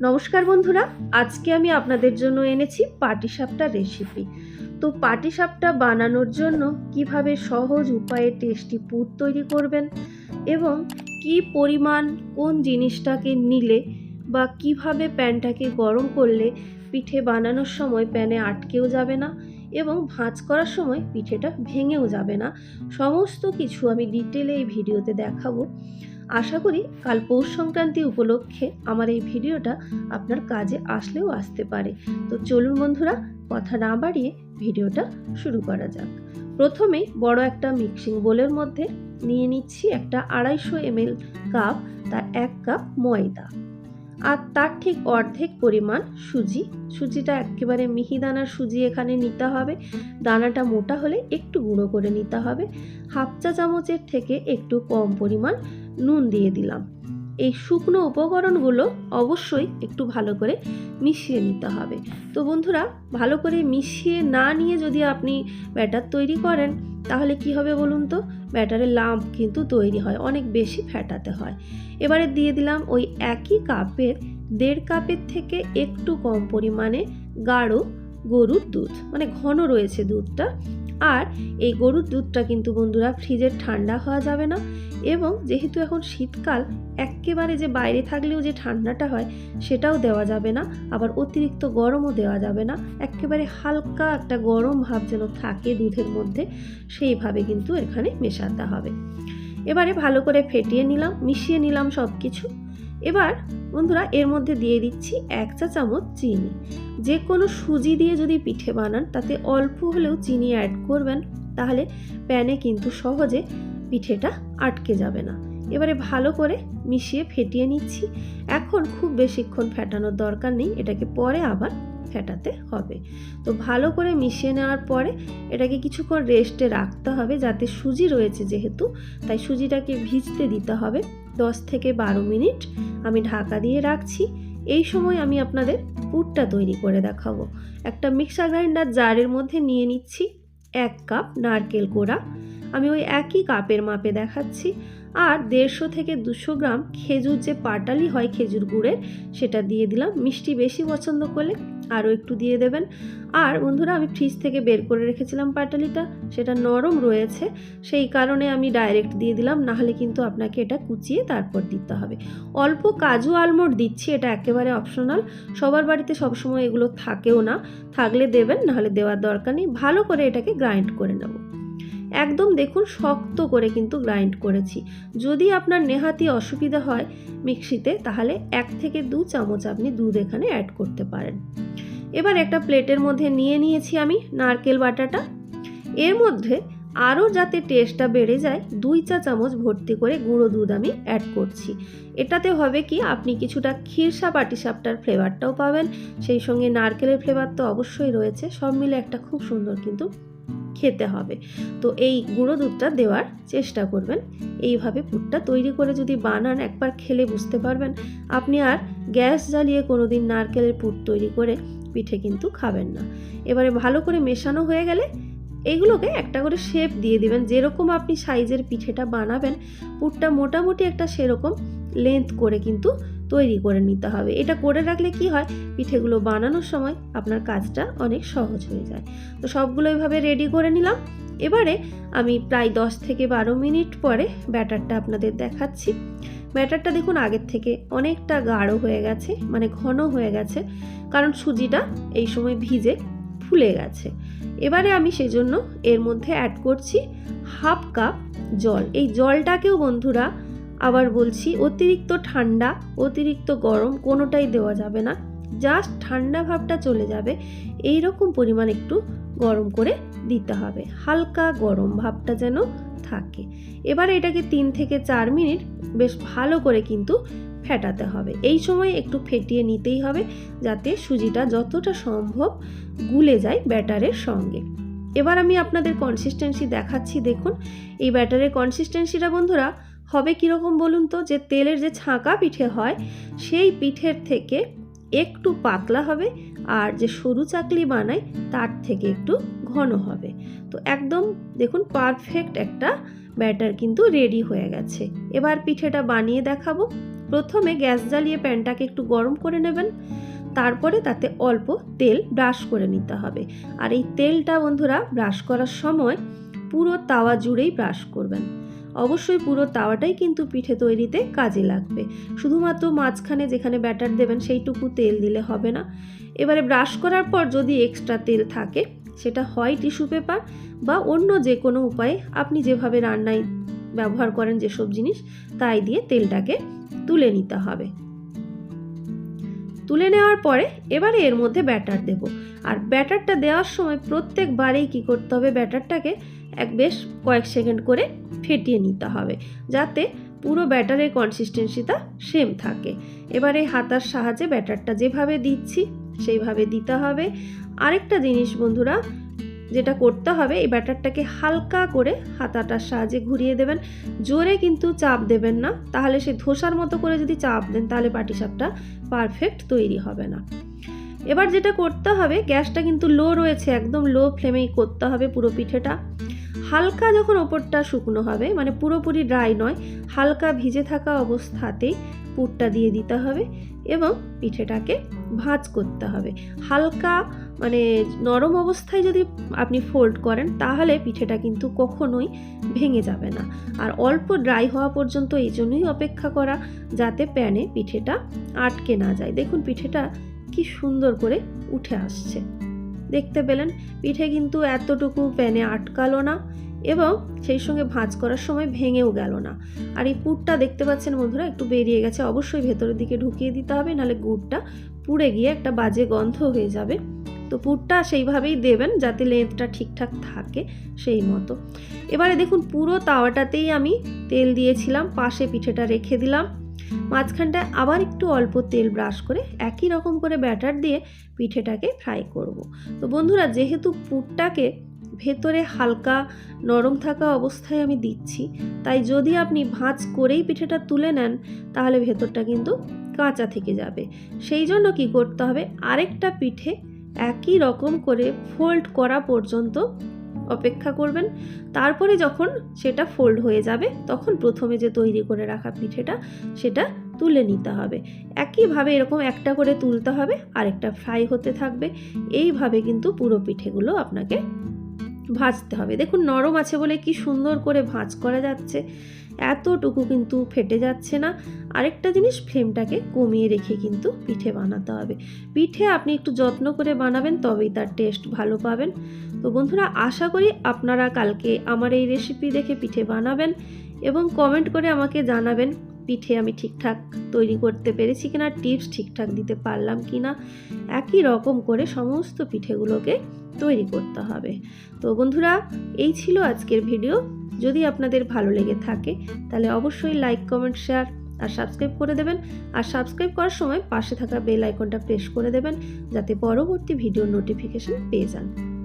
নমস্কার বন্ধুরা, আজকে আমি আপনাদের জন্য এনেছি পাটিসাপটা রেসিপি তো পাটিসাপটা বানানোর জন্য কীভাবে সহজ উপায়ে টেস্টি পুর তৈরি করবেন এবং কি পরিমাণ, কোন জিনিসটাকে নিলে বা কীভাবে প্যানটাকে গরম করলে পিঠে বানানোর সময় প্যানে আটকেও যাবে না এবং ভাঁজ করার সময় পিঠেটা ভেঙেও যাবে না। সমস্ত কিছু আমি ডিটেলে এই ভিডিওতে দেখাবো। আশা করি কাল পৌষ সংক্রান্তি উপলক্ষে আমার এই ভিডিওটা আপনার কাজে আসলেও আসতে পারে। তো চলুন বন্ধুরা, কথা না বাড়িয়ে ভিডিওটা শুরু করা যাক। প্রথমেই বড় একটা মিক্সিং বোলের মধ্যে নিয়ে নিচ্ছি একটা আড়াইশো এমএল কাপ, তার এক কাপ ময়দা। আর তার ঠিক অর্ধেক পরিমাণ সুজি। সুজিটা একেবারে মিহি দানার সুজি এখানে নিতে হবে। দানাটা মোটা হলে একটু গুঁড়ো করে নিতে হবে। হাফ চা চামচের থেকে একটু কম পরিমাণ নুন দিয়ে দিলাম। এই শুকনো উপকরণগুলো অবশ্যই একটু ভালো করে মিশিয়ে নিতে হবে। তো বন্ধুরা, ভালো করে মিশিয়ে না নিয়ে যদি আপনি ব্যাটার তৈরি করেন, তাহলে কি হবে বলুন তো? ব্যাটারের লাম্প কিন্তু তৈরি হয়, অনেক বেশি ফ্যাটাতে হয়। এবারে দিয়ে দিলাম ওই একই কাপের, দেড় কাপের থেকে একটু কম পরিমাণে গাঢ় গরুর দুধ মানে ঘন রয়েছে দুধটা। আর এই গরুর দুধটা কিন্তু বন্ধুরা ফ্রিজের ঠান্ডা হওয়া যাবে না এবং যেহেতু এখন শীতকাল একেবারে যে বাইরে থাকলেও যে ঠান্ডাটা হয় সেটাও দেওয়া যাবে না, আবার অতিরিক্ত গরমও দেওয়া যাবে না। একেবারে হালকা একটা গরম ভাব যেন থাকে দুধের মধ্যে, সেইভাবে কিন্তু এখানে মেশাতে হবে। এবারে ভালো করে ফেটিয়ে নিলাম, মিশিয়ে নিলাম সব কিছু এবার বন্ধুরা এর মধ্যে দিয়ে দিচ্ছি এক চা চামচ চিনি। যে কোনো সুজি দিয়ে যদি পিঠে বানান, তাতে অল্প হলেও চিনি অ্যাড করবেন, তাহলে প্যানে কিন্তু সহজে পিঠেটা আটকে যাবে না। এবারে ভালো করে মিশিয়ে ফেটিয়ে নিচ্ছি। এখন খুব বেশিক্ষণ ফেটানোর দরকার নেই, এটাকে পরে আবার ফেটাতে হবে। তো ভালো করে মিশিয়ে নেওয়ার পরে এটাকে কিছুক্ষণ রেস্টে রাখতে হবে, যাতে সুজি রয়েছে যেহেতু, তাই সুজিটাকে ভিজতে দিতে হবে। দশ থেকে বারো মিনিট আমি ঢাকা দিয়ে রাখছি। এই সময় আমি আপনাদের পুরটা তৈরি করে দেখাবো। একটা মিক্সার গ্রাইন্ডার জারের মধ্যে নিয়ে নিচ্ছি। এক কাপ নারকেল কোড়া। আমি ওই একই কাপের মাপে দেখাচ্ছি। আর দেড়শো থেকে দুশো গ্রাম খেজুর যে পাটালি হয় খেজুর গুড়ের, সেটা দিয়ে দিলাম। মিষ্টি বেশি পছন্দ করলে আরও একটু দিয়ে দেবেন। আর বন্ধুরা, আমি ফ্রিজ থেকে বের করে রেখেছিলাম পাটালিটা, সেটা নরম রয়েছে, সেই কারণে আমি ডাইরেক্ট দিয়ে দিলাম, নাহলে কিন্তু আপনাকে এটা কুচিয়ে তারপর দিতে হবে। অল্প কাজু আলমন্ড দিচ্ছি, এটা একেবারে অপশনাল। সবার বাড়িতে সবসময় এগুলো থাকেও না। থাকলে দেবেন, নাহলে দেওয়ার দরকার নেই। ভালো করে এটাকে গ্রাইন্ড করে নেব। একদম দেখুন শক্ত করে কিন্তু গ্রাইন্ড করেছি। যদি আপনার নেহাতি অসুবিধা হয় মিক্সিতে, তাহলে এক থেকে দু চামচ আপনি দুধ এখানে অ্যাড করতে পারেন। এবার একটা প্লেটের মধ্যে নিয়ে নিয়েছি আমি নারকেল বাটাটা। এর মধ্যে আরও যাতে টেস্টটা বেড়ে যায়, দুই চা চামচ ভর্তি করে গুঁড়ো দুধ আমি অ্যাড করছি। এটাতে হবে কি, আপনি কিছুটা ক্ষীরসা পাটিসাপটার ফ্লেভারটাও পাবেন। সেই সঙ্গে নারকেলের ফ্লেভার তো অবশ্যই রয়েছে। সব মিলে একটা খুব সুন্দর কিন্তু খেতে হবে। তো এই গুঁড়ো দুধটা দেওয়ার চেষ্টা করবেন। এইভাবে পুরটা তৈরি করে যদি বানান, একবার খেলে বুঝতে পারবেন। আপনি আর গ্যাস জ্বালিয়ে কোনো দিন নারকেলের পুর তৈরি করে পিঠে কিন্তু খাবেন না। এবারে ভালো করে মেশানো হয়ে গেলে এইগুলোকে একটা করে শেপ দিয়ে দিবেন। যেরকম আপনি সাইজের পিঠেটা বানাবেন, পুরটা মোটামুটি একটা সেরকম লেন্থ করে কিন্তু তৈরি করে নিতে হবে। এটা করে রাখলে কি হয়? পিঠেগুলো বানানোর সময় আপনার কাজটা অনেক সহজ হয়ে যায়। তো সবগুলো এইভাবে রেডি করে নিলাম। এবারে আমি প্রায় দশ থেকে বারো মিনিট পরে ব্যাটারটা আপনাদের দেখাচ্ছি। ব্যাটারটা দেখুন আগের থেকে অনেকটা গাঢ় হয়ে গেছে মানে ঘন হয়ে গেছে, কারণ সুজিটা এই সময় ভিজে ফুলে গেছে। এবারে আমি সেই জন্য এর মধ্যে অ্যাড করছি হাফ কাপ জল। এই জলটাকেও বন্ধুরা আবার বলছি, অতিরিক্ত ঠান্ডা, অতিরিক্ত গরম কোনোটাই দেওয়া যাবে না। জাস্ট ঠান্ডা ভাবটা চলে যাবে। এই রকম পরিমাণ একটু গরম করে দিতে হবে। হালকা গরম ভাবটা যেন থাকে। এবার এটাকে তিন থেকে চার মিনিট বেশ ভালো করে কিন্তু ফেটাতে হবে। এই সময় একটু ফেটিয়ে নিতেই হবে যাতে সুজিটা যতটা সম্ভব গুলে যায় ব্যাটারের সঙ্গে। এবার আমি আপনাদের কনসিস্টেন্সি দেখাচ্ছি। দেখুন, এই ব্যাটারের কনসিস্টেন্সিটা বন্ধুরা হবে কীরকম বলুন তো? যে তেলের যে ছাঁকা পিঠে হয়, সেই পিঠের থেকে একটু পাতলা হবে আর যে সরু চাকলি বানাই, তার থেকে একটু ঘন হবে। তো একদম দেখুন পারফেক্ট একটা ব্যাটার কিন্তু রেডি হয়ে গেছে। এবার পিঠেটা বানিয়ে দেখাবো। প্রথমে গ্যাস জ্বালিয়ে প্যানটাকে একটু গরম করে নেবেন। তারপরে তাতে অল্প তেল ব্রাশ করে নিতে হবে। আর এই তেলটা বন্ধুরা, ব্রাশ করার সময় পুরো তাওয়া জুড়েই ব্রাশ করবেন। অবশ্যই পুরো তাওয়াটাই কিন্তু পিঠে তৈরিতে কাজে লাগবে। শুধুমাত্র মাঝখানে যেখানে ব্যাটার দেবেন সেইটুকু তেল দিলে হবে না। এবারে ব্রাশ করার পর যদি এক্সট্রা তেল থাকে, সেটা হয় টিস্যু পেপার বা অন্য যে কোনো উপায়ে আপনি যেভাবে রান্নায় ব্যবহার করেন যেসব জিনিস, তাই দিয়ে তেলটাকে তুলে নিতে হবে। তুলে নেওয়ার পরে এবারে এর মধ্যে ব্যাটার দেব। আর ব্যাটারটা দেওয়ার সময় প্রত্যেকবারেই কি করতে হবে, ব্যাটারটাকে এক বেশ কয়েক সেকেন্ড করে ফেটিয়ে নিতে হবে, যাতে পুরো ব্যাটারের কনসিস্টেন্সিটা সেম থাকে। এবারে হাতার সাহায্যে ব্যাটারটা যেভাবে দিচ্ছি, সেইভাবে দিতে হবে। আরেকটা জিনিস বন্ধুরা, যেটা করতে হবে, এই ব্যাটারটাকে হালকা করে হাতাটার সাহায্যে ঘুরিয়ে দেবেন। জোরে কিন্তু চাপ দেবেন না, তাহলে সে ধোসার মতো করে যদি চাপ দেন, তাহলে পাটিসাপটা পারফেক্ট তৈরি হবে না। এবার যেটা করতে হবে, গ্যাসটা কিন্তু লো রয়েছে, একদম লো ফ্লেমেই করতে হবে পুরো পিঠেটা। হালকা যখন ওপরটা শুকনো হবে মানে পুরোপুরি ড্রাই নয়, হালকা ভিজে থাকা অবস্থাতেই পুরটা দিয়ে দিতে হবে এবং পিঠেটাকে ভাঁজ করতে হবে। হালকা মানে নরম অবস্থায় যদি আপনি ফোল্ড করেন, তাহলে পিঠেটা কিন্তু কখনোই ভেঙে যাবে না। আর অল্প ড্রাই হওয়া পর্যন্ত এই জন্যই অপেক্ষা করা, যাতে প্যানে পিঠেটা আটকে না যায়। দেখুন, পিঠেটা কি সুন্দর করে উঠে আসছে। দেখতে পেলেন। পিঠে কিন্তু এতটুকু প্যানে আটকালো না এবং সেই সঙ্গে ভাঁজ করার সময় ভেঙেও গেল না। আর এই পুরটা দেখতে পাচ্ছেন বন্ধুরা, একটু বেরিয়ে গেছে। অবশ্যই ভেতরের দিকে ঢুকিয়ে দিতে হবে, নাহলে গুড়টা পুড়ে গিয়ে একটা বাজে গন্ধ হয়ে যাবে। তো পুরটা সেইভাবেই দেবেন যাতে লেন্থটা ঠিকঠাক থাকে সেই মতো। এবারে দেখুন পুরো তাওয়াটাতেই আমি তেল দিয়েছিলাম, পাশে পিঠেটা রেখে দিলাম। মাঝখানটায় আবার একটু অল্প তেল ব্রাশ করে একই রকম করে ব্যাটার দিয়ে পিঠেটাকে ফ্রাই করব। তো বন্ধুরা, যেহেতু পুরটাকে ভেতরে হালকা নরম থাকা অবস্থায় আমি দিচ্ছি, তাই যদি আপনি ভাঁজ করেই পিঠেটা তুলে নেন, তাহলে ভেতরটা কিন্তু কাঁচা থেকে যাবে। সেই জন্য কি করতে হবে, আরেকটা পিঠে একই রকম করে ফোল্ড করা পর্যন্ত অপেক্ষা করবেন। তারপরে যখন সেটা ফোল্ড হয়ে যাবে, তখন প্রথমে যে তৈরি করে রাখা পিঠেটা, সেটা তুলে নিতে হবে। একইভাবে এরকম একটা করে তুলতে হবে, আরেকটা ফ্রাই হতে থাকবে। এইভাবে কিন্তু পুরো পিঠেগুলো আপনাকে ভাজতে হবে। দেখুন, নরম আছে বলে কি সুন্দর করে ভাঁজ করা যাচ্ছে। এতটুকু কিন্তু ফেটে যাচ্ছে না। আরেকটা জিনিস ফ্লেমটাকে কমিয়ে রেখে কিন্তু পিঠে বানাতে হবে। পিঠে আপনি একটু যত্ন করে বানাবেন, তবেই তার টেস্ট ভালো পাবেন। তো বন্ধুরা, আশা করি আপনারা কালকে আমার এই রেসিপি দেখে পিঠে বানাবেন এবং কমেন্ট করে আমাকে জানাবেন, পিঠে আমি ঠিকঠাক তৈরি করতে পেরেছি কিনা, টিপস ঠিকঠাক দিতে পারলাম কিনা। একই রকম করে সমস্ত পিঠেগুলোকে তৈরি করতে হবে। তো বন্ধুরা, এই ছিল আজকের ভিডিও। যদি আপনাদের ভালো লেগে থাকে, তাহলে অবশ্যই লাইক কমেন্ট শেয়ার আর সাবস্ক্রাইব করে দেবেন। আর সাবস্ক্রাইব করার সময় পাশে থাকা বেল আইকনটা প্রেস করে দেবেন, যাতে পরবর্তী ভিডিও নোটিফিকেশন পেয়ে যান।